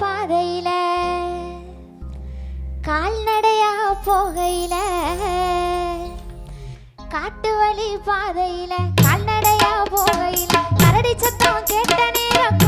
பாதையில கால்நடையா போகையில காட்டு வழி பாதையில கால்நடையா போகையில கரடி சத்தம் கேட்ட நேரம்